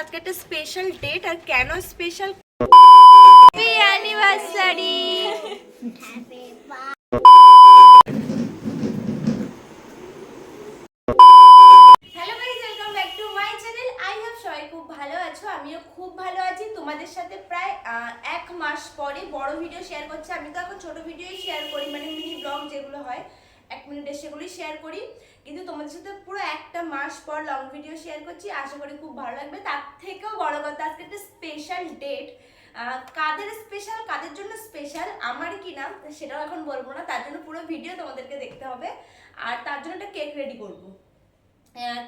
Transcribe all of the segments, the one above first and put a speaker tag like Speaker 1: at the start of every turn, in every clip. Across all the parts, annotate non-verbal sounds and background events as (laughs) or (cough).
Speaker 1: আজকে একটা special date আর কেন স্পেশাল অ্যানিভার্সারি খুব ভালো আছো, আমিও খুব ভালো আছি। তোমাদের সাথে প্রায় এক মাস পরে বড় ভিডিও শেয়ার করছি। আমি তো এখন ছোট ভিডিওই শেয়ার করি মানে মিনি ব্লগ যেগুলো হয়। এক মিনিটের সেগুলোই শেয়ার করি। কিন্তু তোমাদের সাথে পুরো একটা মাস পর লং ভিডিও শেয়ার করছি, আশা করি খুব ভালো লাগবে। তার থেকেও বড় কথা, আজকে একটা স্পেশাল ডেট কাদের স্পেশাল কাদের জন্য স্পেশাল আমার কি নাম, সেটাও এখন বলব না, তার জন্য পুরো ভিডিও তোমাদেরকে দেখতে হবে। আর তার জন্য একটা কেক রেডি করব।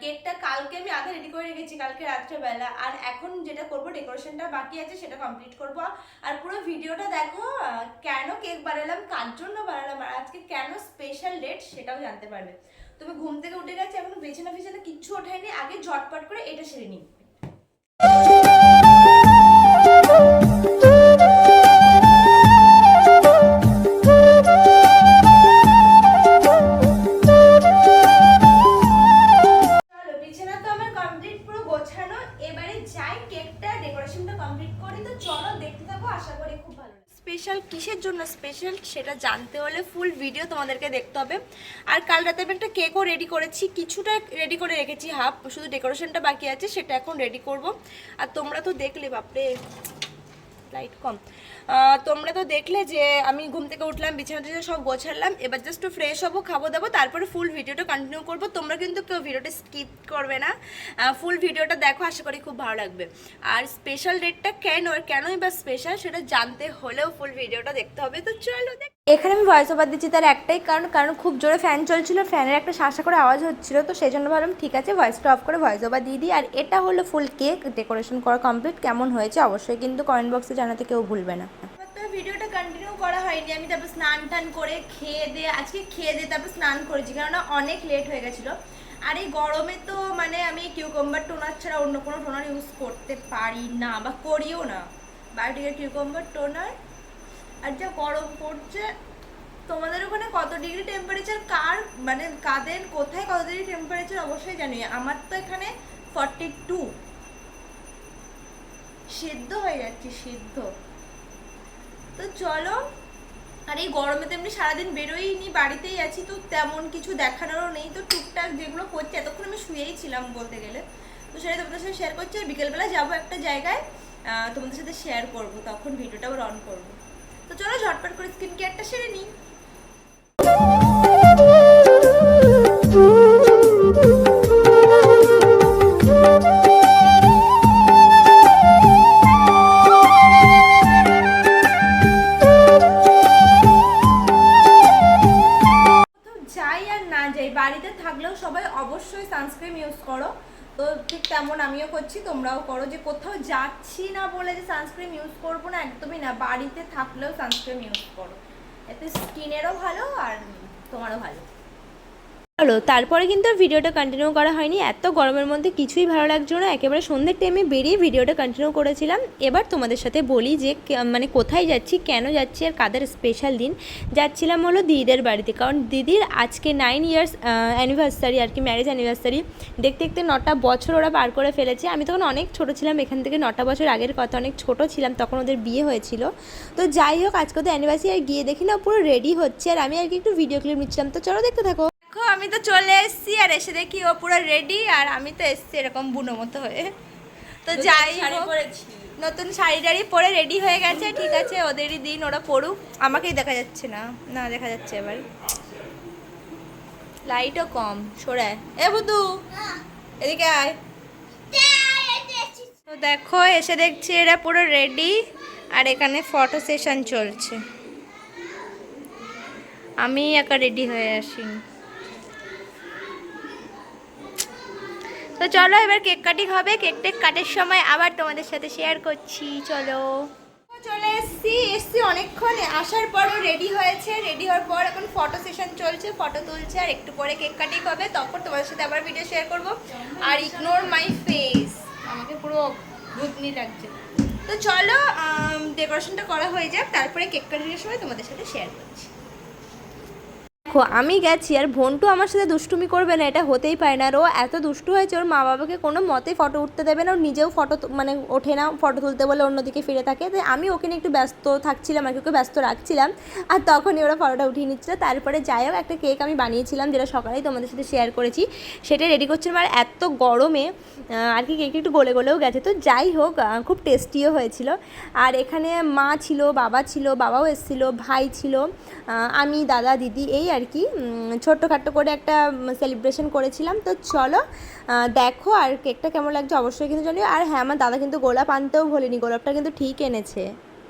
Speaker 1: কেকটা কালকে আমি আগে রেডি করে রেখেছি, কালকে রাত্রেবেলা। আর এখন যেটা করব ডেকোরেশনটা বাকি আছে, সেটা কমপ্লিট করব। আর পুরো ভিডিওটা দেখো কেন কেক বানালাম, কার জন্য বানালাম, আর আজকে কেন স্পেশাল ডেট সেটাও জানতে পারবে। তুমি ঘুম থেকে উঠে গেছে, এখন বেছে বিছানা ফিছানা কিচ্ছু ওঠায়নি, আগে ঝটপট করে এটা সেরে নিই। সেটা জানতে হলে ফুল ভিডিও তোমাদেরকে দেখতে হবে। আর কাল রাতে আমি একটা কেকও রেডি করেছি, কিছুটা রেডি করে রেখেছি হাফ শুধু ডেকোরেশনটা বাকি আছে, সেটা এখন রেডি করব। আর তোমরা তো দেখলে, বাপরে। লাইট কম। তোমরা তো দেখলে যে আমি ঘুম থেকে উঠলাম, বিছানা টিছানা সব গোছালাম, এবার জাস্ট ফ্রেশ হব, খাব দাবো, তারপরে ফুল ভিডিওটা কন্টিনিউ করব। তোমরা কিন্তু কেউ ভিডিওটা স্কিপ করবে না। ফুল ভিডিওটা দেখো, আশা করি খুব ভালো লাগবে। আর স্পেশাল ডেটটা কেন, আর কেনই বা স্পেশাল সেটা জানতে হলেও ফুল ভিডিওটা দেখতে হবে। তো চলো, দেখ এখানে আমি ভয়েস ওভার দিচ্ছি তার একটাই কারণ কারণ খুব জোরে ফ্যান চলছিল ফ্যানের একটা শাসা করে আওয়াজ হচ্ছিল, তো সেই জন্য ভাবলাম ঠিক আছে ভয়েসটা অফ করে ভয়েস ওভার দিয়ে দিই। আর এটা হলো ফুল কেক ডেকোরেশন করা কমপ্লিট কেমন হয়েছে অবশ্যই কিন্তু কমেন্ট বক্সে জানাতে কেউ ভুলবে না। ভিডিওটা কন্টিনিউ করা হয়নি, আমি তারপর স্নান টান করে খেয়ে দিয়ে, আজকে খেয়ে দিয়ে তারপর স্নান করেছি, কেননা অনেক লেট হয়ে গেছিল। আর এই গরমে তো মানে আমি কিউকম্বার টোনার ছাড়া অন্য কোনো টোনার ইউজ করতে পারি না বা করিও না। বায়োটিকের কিউকম্বার টোনার আর যা গরম পড়ছে, তোমাদের ওখানে কত ডিগ্রি টেম্পারেচার কার মানে কাদের, কোথায় কত ডিগ্রি টেম্পারেচার অবশ্যই জানি। আমার তো এখানে ফর্টি টু সিদ্ধ হয়ে যাচ্ছে, সিদ্ধ। তো চলো, আর এই গরমে তো এমনি সারাদিন বেরোইনি, বাড়িতেই আছি, তো তেমন কিছু দেখানোরও নেই। তো টুকটাক যেগুলো করছে, এতক্ষণ আমি শুয়েই ছিলাম বলতে গেলে। তো সেটা তোমাদের সাথে শেয়ার করছি। আর বিকেলবেলা যাব একটা জায়গায় তোমাদের সাথে শেয়ার করব। তখন ভিডিওটা আবার অন করব। তো চলো ঝটপট করে স্কিন কেয়ারটা সেরে নিই। আমিও করছি, তোমরাও করো। যে কোথাও যাচ্ছি না বলে যে সানস্ক্রিন ইউজ করব না, একদমই না। বাড়িতে থাকলেও সানস্ক্রিন ইউজ করো। এতে স্কিনেরও ভালো আর তোমারও ভালো।
Speaker 2: চলো, তারপরে কিন্তু ভিডিওটা কন্টিনিউ করা হয়নি। এত গরমের মধ্যে কিছুই ভালো লাগছিল না। একেবারে সন্ধ্যের টাইমে বেরিয়ে ভিডিওটা কন্টিনিউ করেছিলাম। এবার তোমাদের সাথে বলি যে মানে কোথায় যাচ্ছি, কেন যাচ্ছি আর কাদের স্পেশাল দিন। যাচ্ছিলাম হলো দিদিদের বাড়িতে। কারণ দিদির আজকে নাইন ইয়ার্স অ্যানিভার্সারি আর কি ম্যারেজ অ্যানিভার্সারি দেখতে দেখতে নটা বছর ওরা পার করে ফেলেছে। আমি তখন অনেক ছোট ছিলাম, এখান থেকে নটা বছর আগের কথা। অনেক ছোট ছিলাম, তখন ওদের বিয়ে হয়েছিল। তো যাই হোক, আজকে তো অ্যানিভার্সারি আর গিয়ে দেখি না, পুরো রেডি হচ্ছে। আর আমি আর কি একটু ভিডিও ক্লিপ নিচ্ছিলাম। তো চলো দেখতে থাকো।
Speaker 1: আমি তো চলে এসেছি আর এসে দেখি ও পুরো রেডি আর আমি তো এসেছি এরকম বুনো মতো হয়ে। তো যাই নতুন শাড়ি টাড়ি পরে রেডি হয়ে গেছে ঠিক আছে ওদেরই দিন ওরা পড়ুক আমাকেই দেখা যাচ্ছে না না দেখা যাচ্ছে এবার। লাইটও কম সরায় এ বুদু এদিকে আয়। তো দেখো এসে দেখছি এরা পুরো রেডি আর এখানে ফটো সেশন চলছে। আমি একা রেডি হয়ে আসি তো চলো এবার কেক কাটিং হবে। কেক টেক কাটার সময় আবার তোমাদের সাথে শেয়ার করছি। চলো। চলে এসছি। এসছি অনেকক্ষণ। আসার পর রেডি হয়েছে। রেডি হওয়ার পর এখন ফটো সেশন চলছে ফটো তুলছে, আর একটু পরে কেক কাটিং হবে। তখন তোমাদের সাথে আবার ভিডিও শেয়ার করব। আর ইগনোর মাই ফেস আমাকে পুরো ভূতনি লাগছে। তো চলো ডেকোরেশনটা করা হয়ে যাক। তারপরে কেক কাটিংয়ের সময় তোমাদের সাথে শেয়ার করছি।
Speaker 2: দেখো, আমি গেছি আর ভন্টু আমার সাথে দুষ্টুমি করবে না, এটা হতেই পারে না। আর ও এত দুষ্টু হয়েছে, ওর মা বাবাকে কোনো মতে ফটো উঠতে দেবে না ওর নিজেও ফটো মানে ওঠে না ফটো তুলতে বলে অন্যদিকে ফিরে থাকে। তাই আমি ওকে নিয়ে একটু ব্যস্ত থাকছিলাম আর কি, ওকে ব্যস্ত রাখছিলাম। আর তখনই ওরা ফটোটা উঠিয়ে নিচ্ছিল। তারপরে যাই হোক, একটা কেক আমি বানিয়েছিলাম, যেটা সকালেই তোমাদের সাথে শেয়ার করেছি। সেটা রেডি করছিলাম আর এত গরমে আর কি কেক একটু গলে গলেও গেছে। তো যাই হোক খুব টেস্টিও হয়েছিল। আর এখানে মা ছিল, বাবা ছিল, বাবাও এসেছিল, ভাই ছিল আমি, দাদা, দিদি, এই আর কি ছোট্টখাট্টো করে একটা সেলিব্রেশন করেছিলাম। তো চলো দেখো আর কেকটা কেমন লাগছে অবশ্যই কিন্তু জানিও। আর হ্যাঁ আমার দাদা কিন্তু গোলাপ আনতেও ভোলেনি, গোলাপটা কিন্তু ঠিক এনেছে।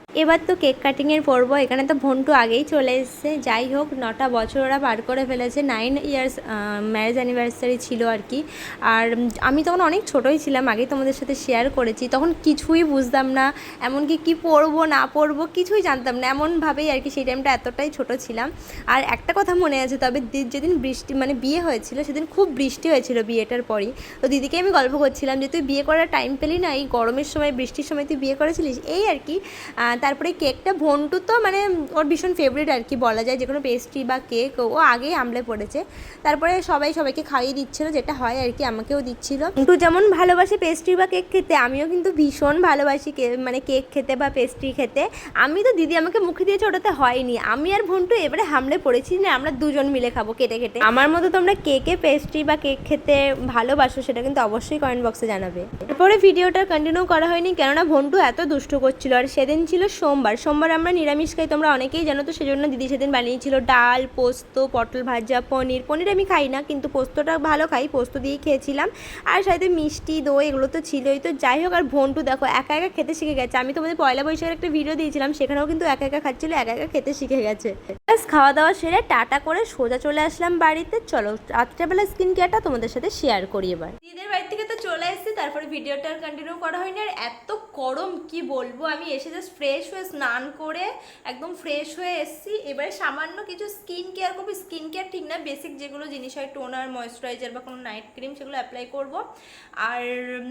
Speaker 2: এবার তো কেক কাটিংয়ের পর্ব, এখানে তো ভন্টু আগেই চলে এসেছে। যাই হোক, নটা বছর ওরা পার করে ফেলেছে। নাইন ইয়ার্স ম্যারেজ অ্যানিভার্সারি ছিল আর কি। আর আমি তখন অনেক ছোটোই ছিলাম, আগেই তোমাদের সাথে শেয়ার করেছি। তখন কিছুই বুঝতাম না, এমনকি কি পরবো না পরবো কিছুই জানতাম না। এমনভাবেই আর কি সেই টাইমটা এতটাই ছোট ছিলাম। আর একটা কথা মনে আছে, তবে যেদিন বৃষ্টি মানে বিয়ে হয়েছিল, সেদিন খুব বৃষ্টি হয়েছিল বিয়েটার পরই। তো দিদিকে আমি গল্প করছিলাম যে, তুই বিয়ে করার টাইম পেলি না? এই গরমের সময়, বৃষ্টির সময় তুই বিয়ে করেছিলিস? এই আর কি তারপরে কেকটা ভন্টু তো মানে ওর ভীষণ ফেভারিট আর কি বলা যায় যে কোনো পেস্ট্রি বা কেক ও আগেই আমলে পড়েছে। তারপরে সবাই সবাইকে খাইয়ে দিচ্ছিল, যেটা হয় আর কি, আমাকেও দিচ্ছিল। ভন্টু যেমন ভালোবাসে পেস্ট্রি বা কেক খেতে, আমিও কিন্তু ভীষণ ভালোবাসি মানে কেক খেতে বা পেস্ট্রি খেতে। আমি তো দিদি আমাকে মুখে দিয়েছে, ওটাতে হয়নি। আমি আর ভন্টু এবারে হামলে পড়েছি না আমরা দুজন মিলে খাব কেটে কেটে। আমার মতো তোমরা কেকে পেস্ট্রি বা কেক খেতে ভালোবাসো, সেটা কিন্তু অবশ্যই কমেন্ট বক্সে জানাবে। তারপরে ভিডিওটা কন্টিনিউ করা হয়নি, কেননা ভন্টু এত দুষ্টু করছিল, আর সেদিন ছিল সোমবার। সোমবার আমরা নিরামিষ খাই, তোমরা অনেকেই জানো তো, সেজন্য দিদি সেদিন বানিয়েছিল ডাল, পোস্ত, পটল ভাজা, পনির। পনির আমি খাই না, কিন্তু পোস্তটা ভালো খাই, পোস্ত দিয়েই খেয়েছিলাম। আর সাথে মিষ্টি, দই, এগুলো তো ছিলই। তো যাই হোক, আর ভন্টু দেখো, একা একা খেতে শিখে গেছে। আমি তোমাদের পয়লা বৈশাখের একটা ভিডিও দিয়েছিলাম, সেখানেও কিন্তু একা একা খাচ্ছিল, একা একা খেতে শিখে গেছে। ব্যাস খাওয়া দাওয়া সেরে টাটা করে সোজা চলে আসলাম বাড়িতে। চলো, রাত্রেবেলা স্কিন কেয়ারটা তোমাদের সাথে শেয়ার করি এবার।
Speaker 1: দিদির বাড়ি থেকে তো চলে এসেছি, তারপরে ভিডিওটা কন্টিনিউ করা হয়নি। আর এত গরম, কি বলব? আমি এসে জাস্ট ফ্রেশ হয়ে স্নান করে একদম ফ্রেশ হয়ে এসেছি। এবারে সামান্য কিছু স্কিন কেয়ার করব। স্কিন কেয়ার ঠিক না বেসিক যেগুলো জিনিস হয় টোনার ময়শ্চারাইজার বা কোনো নাইট ক্রিম সেগুলো অ্যাপ্লাই করব। আর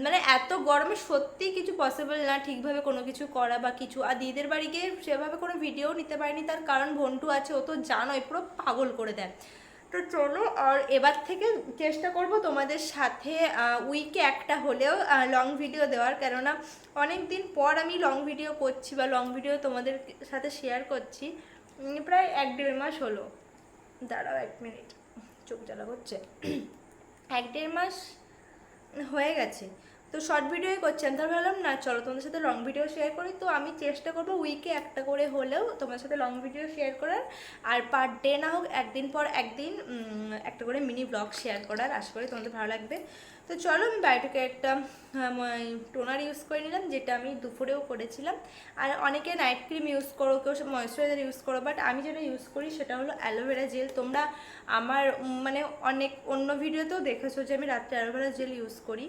Speaker 1: মানে এত গরমে সত্যিই কিছু পসিবল না ঠিকভাবে কোনো কিছু করা বা কিছু। আর দিদির বাড়ি গিয়ে সেভাবে কোনো ভিডিও নিতে পারিনি, তার কারণ ভন্টু আছে, ও তো জানোই, পুরো পাগল করে দেয়। তো চলো, আর এবার থেকে চেষ্টা করব তোমাদের সাথে উইকে একটা হলেও লং ভিডিও দেওয়ার। কেননা অনেক দিন পর আমি লং ভিডিও করছি বা লং ভিডিও তোমাদের সাথে শেয়ার করছি। প্রায় এক দেড় মাস হলো। দাঁড়াও এক মিনিট চোখ জ্বালা করছে। এক দেড় মাস হয়ে গেছে। তো শর্ট ভিডিওই করছি। আমি তাহলে ভাবলাম, না, চলো তোমাদের সাথে লং ভিডিও শেয়ার করি। তো আমি চেষ্টা করব উইকে একটা করে হলেও তোমার সাথে লং ভিডিও শেয়ার করার। আর পার ডে না হোক, একদিন পর একদিন একটা করে মিনি ব্লগ শেয়ার করার। আশা করি তোমাদের ভালো লাগবে। তো চলো, আমি বায়োটিকে একটা টোনার ইউজ করে নিলাম, যেটা আমি দুপুরেও করেছিলাম। আর অনেকে নাইট ক্রিম ইউজ করো, কেউ ময়শ্চারাইজার ইউজ করো বাট আমি যেটা ইউজ করি সেটা হলো অ্যালোভেরা জেল তোমরা আমার মানে অনেক অন্য ভিডিওতেও দেখেছ যে আমি রাত্রে অ্যালোভেরা জেল ইউজ করি।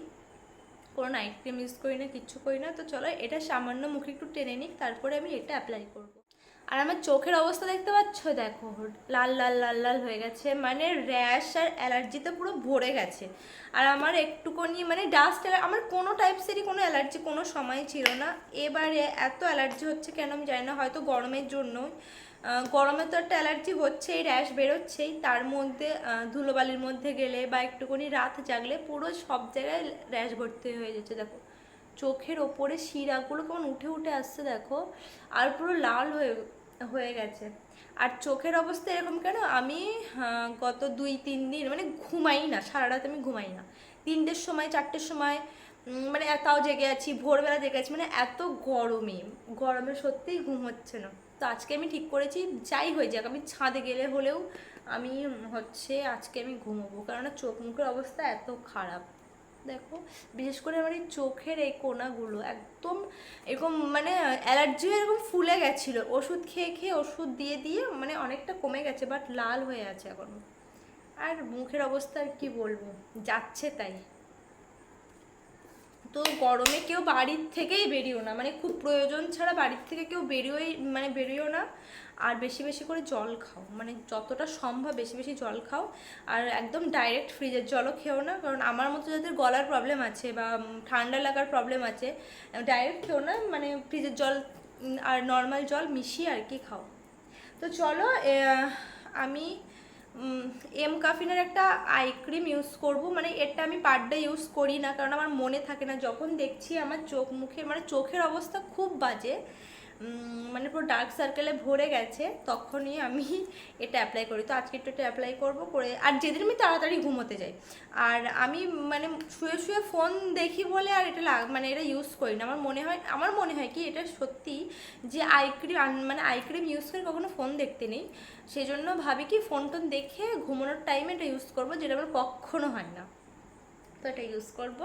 Speaker 1: কোনো নাইট ক্রিম ইউজ করি না, কিচ্ছু করি না। তো চলো এটা সামান্য মুখে একটু টেনে নিক, তারপরে আমি এটা অ্যাপ্লাই করব। আর আমার চোখের অবস্থা দেখতে পাচ্ছ? দেখো লাল লাল লাল লাল হয়ে গেছে। মানে র্যাশ আর অ্যালার্জিতে পুরো ভরে গেছে। আর আমার একটুখানি মানে ডাস্ট আমার কোনো টাইপসেরই কোনো অ্যালার্জি কোনো সময় ছিল না। এবারে এত অ্যালার্জি হচ্ছে কেন আমি জানি না, হয়তো গরমের জন্য গরমে তো একটা অ্যালার্জি হচ্ছেই, র্যাশ বেরোচ্ছেই। তার মধ্যে ধুলোবালির মধ্যে গেলে বা একটুখানি রাত জাগলে পুরো সব জায়গায় র্যাশ ভর্তি হয়ে যাচ্ছে দেখো। চোখের ওপরে শিরাগুলো কেমন উঠে উঠে আসছে, দেখো। আর পুরো লাল হয়ে হয়ে গেছে। আর চোখের অবস্থা এরকম কেন? আমি গত দুই, তিন দিন মানে ঘুমাই না, সারা রাত আমি ঘুমাই না। তিনটের সময়, চারটের সময় মানে তাও জেগে আছি, ভোরবেলা জেগে আছি মানে এত গরমে গরমে সত্যিই ঘুম হচ্ছে না। তো আজকে আমি ঠিক করেছি, যাই হয়ে যাক, আমি ছাদে গেলে হলেও আমি হচ্ছে আজকে আমি ঘুমোবো, কেননা চোখ মুখের অবস্থা এত খারাপ। দেখো, বিশেষ করে আমার এই চোখের এই কোনাগুলো, একদম এরকম মানে অ্যালার্জি এরকম ফুলে গেছিল। ওষুধ খেয়ে খেয়ে ওষুধ দিয়ে দিয়ে মানে অনেকটা কমে গেছে বাট লাল হয়ে আছে এখন। আর মুখের অবস্থা আর কি বলব, যাচ্ছে তাই। তো গরমে কেউ বাড়ির থেকেই বেরিও না। মানে খুব প্রয়োজন ছাড়া বাড়ির থেকে কেউ বেরিয়েই মানে বেরিও না। আর বেশি বেশি করে জল খাও। মানে যতটা সম্ভব বেশি বেশি জল খাও। আর একদম ডাইরেক্ট ফ্রিজের জলও খেও না। কারণ আমার মতো যাদের গলার প্রবলেম আছে বা ঠান্ডা লাগার প্রবলেম আছে ডাইরেক্ট খেও না। মানে ফ্রিজের জল আর নর্মাল জল মিশিয়ে আর কি খাও। তো চলো আমি এম কাফিনের একটা আই ক্রিম ইউজ করব। মানে এটা আমি পার ডে ইউজ করি না, কারণ আমার মনে থাকে না। যখন দেখছি আমার চোখ মুখে মানে চোখের অবস্থা খুব বাজে মানে পুরো ডার্ক সার্কেলে ভরে গেছে, তখনই আমি (laughs) এটা অ্যাপ্লাই করি। তো আজকে একটু এটা অ্যাপ্লাই করব করে, আর যেদিন আমি তাড়াতাড়ি ঘুমোতে যাই। আর আমি মানে শুয়ে শুয়ে ফোন দেখি বলে আর এটা লাগ মানে এটা ইউজ করি না। আমার মনে হয়, আমার মনে হয় কি এটা সত্যি যে আই ক্রিম মানে আই ক্রিম ইউজ করে কখনো ফোন দেখতে নেই। সেই জন্য ভাবি কি ফোন টোন দেখে ঘুমানোর টাইমে এটা ইউজ করব, যেটা আমার কখনো হয় না। তো এটা ইউজ করব।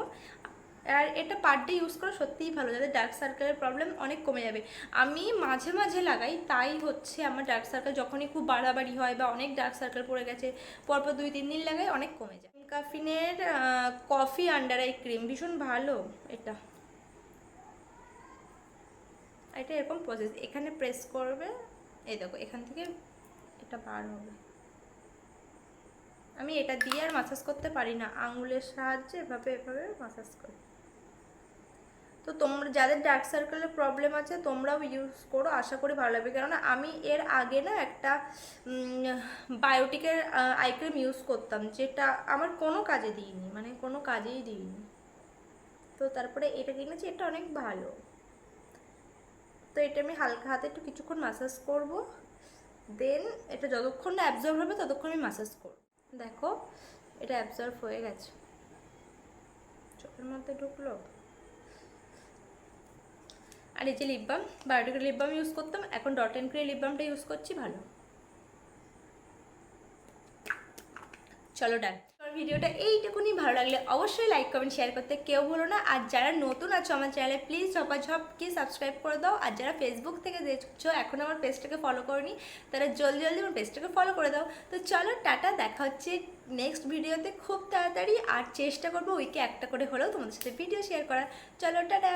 Speaker 1: আর এটা পার ডে ইউজ করা সত্যিই ভালো। যাদের ডার্ক সার্কেলের প্রবলেম অনেক কমে যাবে। আমি মাঝে মাঝে লাগাই, তাই হচ্ছে আমার ডার্ক সার্কেল যখনই খুব বাড়াবাড়ি হয় বা অনেক ডার্ক সার্কেল পড়ে গেছে, পরপর দুই, তিন দিন লাগাই অনেক কমে যায়। কাফিনের কফি আন্ডার আই ক্রিম ভীষণ ভালো এটা। এটা এরকম প্রসেস এখানে প্রেস করবে, এই দেখো, এখান থেকে এটা বার হবে। আমি এটা দিয়ে আর মাসাজ করতে পারি না। আঙুলের সাহায্যে এভাবে এভাবে মাসাজ করি। তো তোমরা, যাদের ডার্ক সার্কেলের প্রবলেম আছে, তোমরাও ইউজ করো, আশা করি ভালো লাগবে। কেননা আমি এর আগে না একটা বায়োটিকের আই ক্রিম ইউজ করতাম, যেটা আমার কোনো কাজে দিইনি মানে কোনো কাজেই দিইনি। তো তারপরে এটা কিনেছি, এটা অনেক ভালো। তো এটা আমি হালকা হাতে একটু কিছুক্ষণ মাসাজ করব। দেন এটা যতক্ষণ না অ্যাবজর্ব হবে, ততক্ষণ আমি মাসাজ করব। দেখো, এটা অ্যাবজর্ব হয়ে গেছে। চোখের মধ্যে ঢুকলো? আর এই যে lip balm বায়োটিকের lip balm use করতাম, এখন ডট অ্যান্ড ক্রিয়ে লিপ বামটা ইউজ করছি, ভালো। চলো ডান ভিডিওটা এইটুকুনি ভালো লাগলে অবশ্যই লাইক কমেন্ট শেয়ার করতে কেউ ভুলো না। আর যারা নতুন আছো আমার চ্যানেলে প্লিজ ঝপাঝপকে সাবস্ক্রাইব করে দাও। আর যারা ফেসবুক থেকে দেখছ, এখন আমার পেজটাকে ফলো করনি তারা জলদি জলদি আমার পেজটাকে ফলো করে দাও। তো চলো টাটা, দেখা হচ্ছে নেক্সট ভিডিওতে খুব তাড়াতাড়ি। আর চেষ্টা করব উইকে একটা করে হলেও তোমাদের সাথে ভিডিও শেয়ার করার। চলো টাটা!